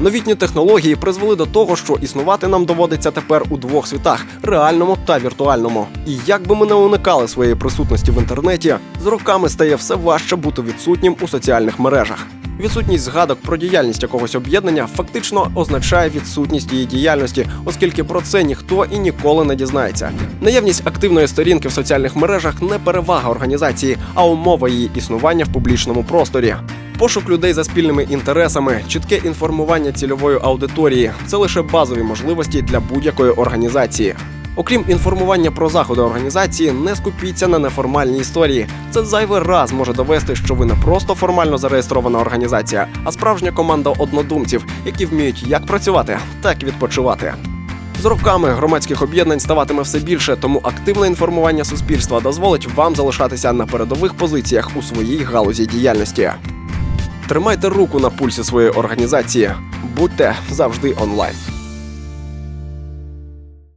Новітні технології призвели до того, що існувати нам доводиться тепер у двох світах реальному та віртуальному. І як би ми не уникали своєї присутності в інтернеті, з роками стає все важче бути відсутнім у соціальних мережах. Відсутність згадок про діяльність якогось об'єднання фактично означає відсутність її діяльності, оскільки про це ніхто і ніколи не дізнається. Наявність активної сторінки в соціальних мережах не перевага організації, а умова її існування в публічному просторі. Пошук людей за спільними інтересами, чітке інформування цільової аудиторії це лише базові можливості для будь-якої організації. Окрім інформування про заходи організації, не скупіться на неформальні історії. Це зайвий раз може довести, що ви не просто формально зареєстрована організація, а справжня команда однодумців, які вміють як працювати, так і відпочивати. З роками громадських об'єднань ставатиме все більше, тому активне інформування суспільства дозволить вам залишатися на передових позиціях у своїй галузі діяльності. Тримайте руку на пульсі своєї організації, будьте завжди онлайн.